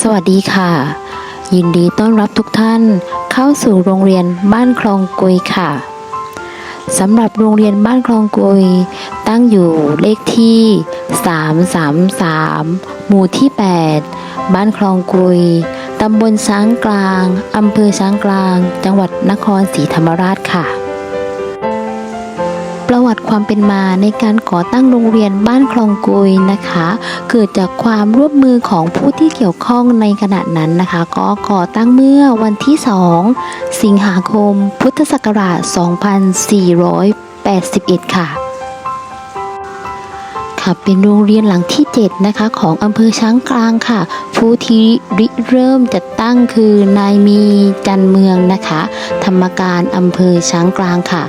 สวัสดีค่ะ ยินดีต้อนรับทุกท่านเข้าสู่โรงเรียนบ้านคลองกุยค่ะสำหรับโรงเรียนบ้านคลองกุย ตั้งอยู่เลขที่ 333 หมู่ที่ 8 บ้านคลองกุย ตำบลช้างกลาง อำเภอช้างกลาง จังหวัดนครศรีธรรมราชค่ะ ความเป็นมาในการก่อตั้งโรงเรียนบ้านคลองกุยนะคะ เกิดจากความร่วมมือของผู้ที่เกี่ยวข้องในขณะนั้นนะคะ ก็ก่อตั้งเมื่อวันที่ 2 สิงหาคม พุทธศักราช 2481 ค่ะค่ะเป็นโรงเรียนหลังที่ 7 นะคะ ของอำเภอช้างกลางค่ะ ผู้ที่ริเริ่มจัดตั้งคือนายมีจันเมืองนะคะ ธรรมการอำเภอช้างกลางค่ะ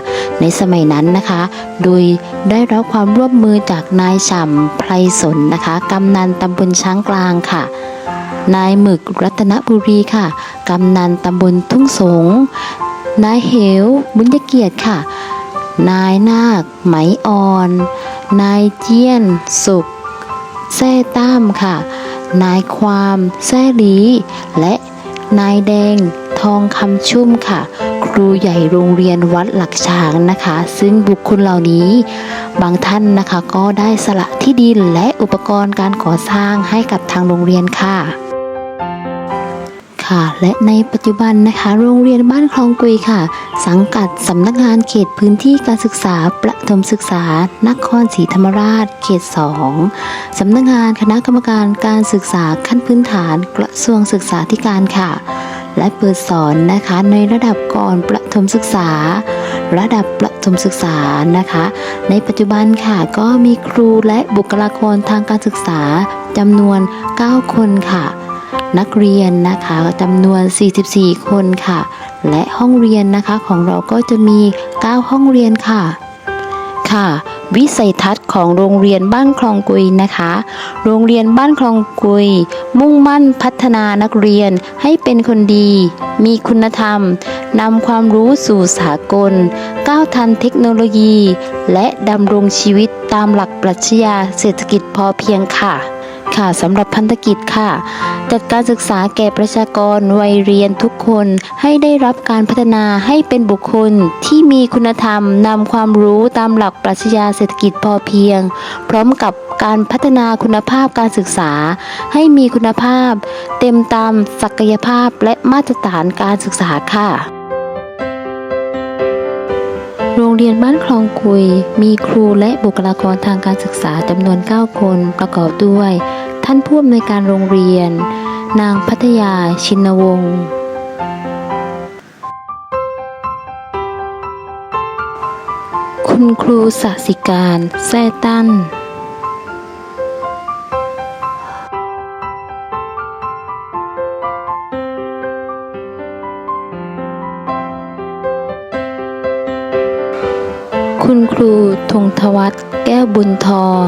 ในสมัยนั้นนะคะ โดยได้รับความร่วมมือจากนายฉ่ำไพรสนนะคะกำนันตำบลช้างกลางค่ะ นายหมึกรัตนบุรีค่ะกำนันตำบลทุ่งสงนายเหวบุญยเกียรติค่ะ นายนาคไหมอ่อน นายเจียน สุขแซ่ตั้มค่ะ นายความแซ่หลีและนายแดงทองคำชุ่มค่ะ ครูใหญ่โรงเรียนวัดหลักช้างนะคะ ซึ่งบุคคลเหล่านี้บางท่านนะคะก็ได้สละที่ดินและอุปกรณ์การก่อสร้างให้กับทางโรงเรียนค่ะค่ะและในปัจจุบันนะคะ โรงเรียนบ้านคลองกุยค่ะ สังกัดสำนักงานเขตพื้นที่การศึกษาประถมศึกษานครศรีธรรมราช เขต 2สำนักงานคณะกรรมการการศึกษาขั้นพื้นฐานกระทรวงศึกษาธิการค่ะ และเปิดสอนนะคะในระดับก่อนประถมศึกษา ระดับประถมศึกษานะคะ ในปัจจุบันค่ะก็มีครูและบุคลากรทางการศึกษาจำนวน 9 คนค่ะนักเรียนนะคะจำนวน 44 คนค่ะ และห้องเรียนนะคะของเราก็จะมี 9 ห้องเรียนค่ะ ค่ะ วิสัยทัศน์ของโรงเรียนบ้านคลองกุยนะคะ โรงเรียนบ้านคลองกุย มุ่งมั่นพัฒนานักเรียนให้เป็นคนดี มีคุณธรรมนำความรู้สู่สากล ก้าวทันเทคโนโลยี และดำรงชีวิตตามหลักปรัชญาเศรษฐกิจพอเพียงค่ะ ค่ะสำหรับพันธกิจค่ะ จัดการศึกษาแก่ประชากรวัยเรียนทุกคนให้ได้รับการพัฒนาให้เป็นบุคคลที่มีคุณธรรมนำความรู้ตามหลักปรัชญาเศรษฐกิจพอเพียง พร้อมกับการพัฒนาคุณภาพการศึกษา ให้มีคุณภาพ เต็มตามศักยภาพและมาตรฐานการศึกษาค่ะโรงเรียนบ้านคลองคุย มีครูและบุคลากรทางการศึกษาจำนวน 9 คนประกอบด้วย ท่านผู้อำนวยการโรงเรียน นางพัทยาชินวงศ์คุณครูสสิการแซ่ตั้น คุณครูธงทวัฒน์แก้วบุญทอง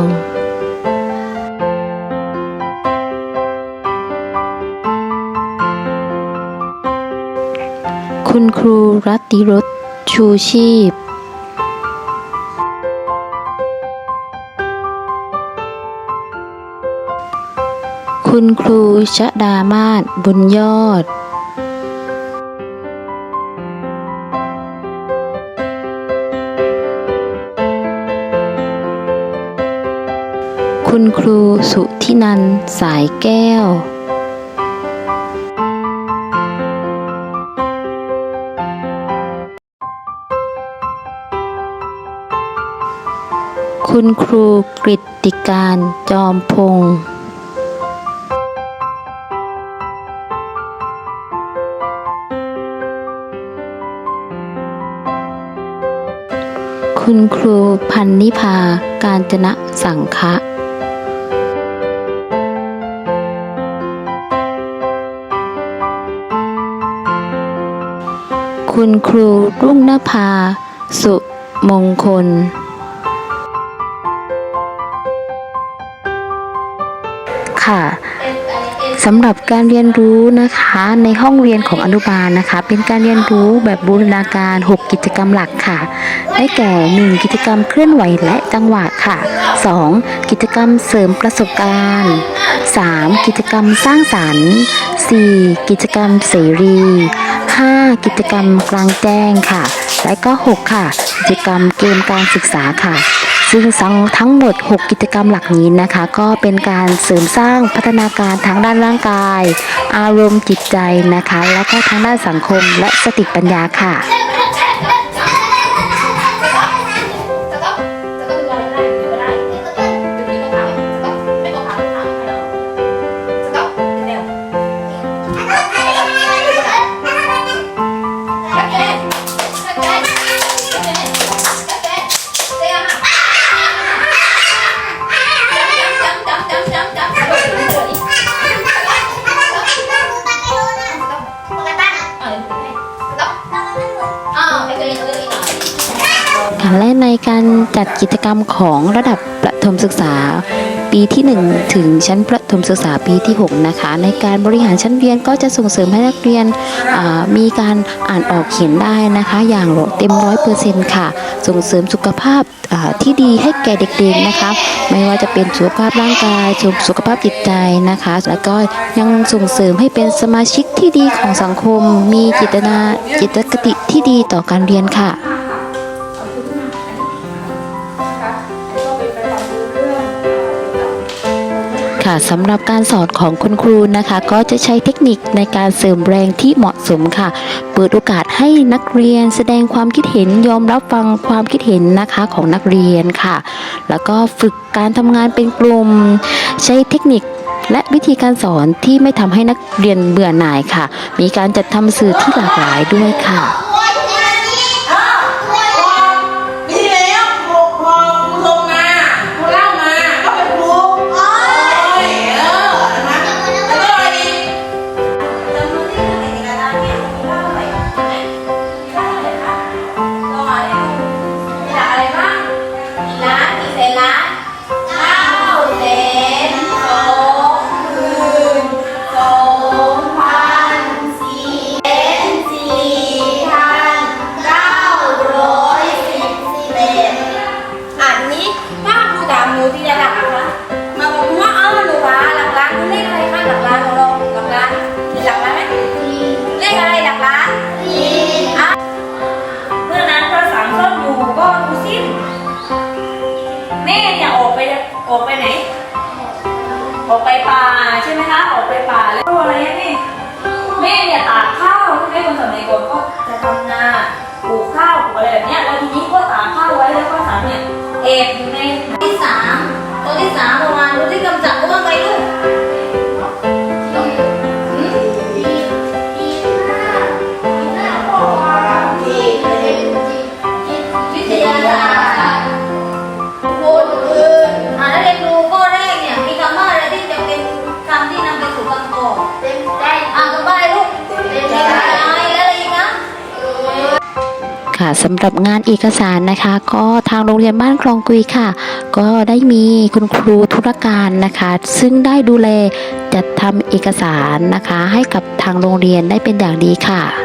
คุณครูรัติรสชูชีพ คุณครูชะดามาศบุญยอด คุณครูสุทินันสายแก้ว คุณครูกริติการจอมพงศ์คุณครูพันนิพาการจนะสังคะคุณครูรุ่งนภา สุมงคล ค่ะสำหรับการเรียนรู้นะคะในห้องเรียนของอนุบาลนะคะ เป็นการเรียนรู้แบบบูรณาการ 6 กิจกรรมหลักค่ะ ได้แก่ 1 กิจกรรมเคลื่อนไหวและจังหวะค่ะ 2 กิจกรรมเสริมประสบการณ์ 3. กิจกรรมสร้างสรรค์ 4. กิจกรรมเสรี 5. กิจกรรมกลางแจ้งค่ะ และก็ 6 ค่ะ กิจกรรมเกมการศึกษาค่ะ ซึ่งทั้งหมด 6 กิจกรรมหลักนี้นะคะ ก็เป็นการเสริมสร้างพัฒนาการทางด้านร่างกาย อารมณ์จิตใจนะคะ และก็ทางด้านสังคมและสติปัญญาค่ะ และในการจัดกิจกรรมของระดับประถมศึกษาปีที่ 1 ถึงชั้นประถมศึกษาปีที่ 6 นะคะ ในการบริหารชั้นเรียนก็จะส่งเสริมให้นักเรียนมีการอ่านออกเขียนได้นะคะ อย่างเต็มร้อยเปอร์เซ็นต์ค่ะ ส่งเสริมสุขภาพที่ดีให้แก่เด็กๆนะคะ ไม่ว่าจะเป็นสุขภาพร่างกายสุขสุขภาพจิตใจนะคะ แล้วก็ยังส่งเสริมให้เป็นสมาชิกที่ดีของสังคม มีจิตนาจิตคติที่ดีต่อการเรียนค่ะ ค่ะสำหรับการสอนของคุณครูนะคะ ก็จะใช้เทคนิคในการเสริมแรงที่เหมาะสมค่ะ เปิดโอกาสให้นักเรียนแสดงความคิดเห็นยอมรับฟังความคิดเห็นนะคะของนักเรียนค่ะ แล้วก็ฝึกการทำงานเป็นกลุ่มใช้เทคนิคและวิธีการสอนที่ไม่ทำให้นักเรียนเบื่อหน่ายค่ะ มีการจัดทำสื่อที่หลากหลายด้วยค่ะ ออกไปไหน ออกไปป่าใช่ไหมคะออกไปป่าแล้วอะไรนะนี่แม่เนี่ยตากข้าวแม่คนสมัยก่อนก็จะทำนาปลูกข้าวปลูกอะไรแบบเนี้ยแล้วทีนี้ก็ตากข้าวไว้แล้วก็สามเนี่ยเอบอยู่ในที่สาม ค่ะสำหรับงานเอกสารนะคะ ก็ทางโรงเรียนบ้านคลองกุยค่ะ ก็ได้มีคุณครูธุรการนะคะ ซึ่งได้ดูแลจัดทำเอกสารนะคะ ให้กับทางโรงเรียนได้เป็นอย่างดีค่ะ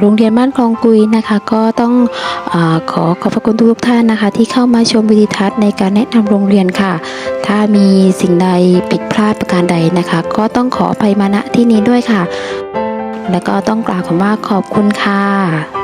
โรงเรียนบ้านคลองกุยนะคะ ก็ต้องอขอขอบพระคุณทุกท่านนะคะ ที่เข้ามาชมวิดีทัศน์ในการแนะนำโรงเรียนค่ะ ถ้ามีสิ่งใดผิดพลาดประการใดนะคะ ก็ต้องขออภัยมาณที่นี้ด้วยค่ะ และก็ต้องกล่าวคำว่าขอบคุณค่ะ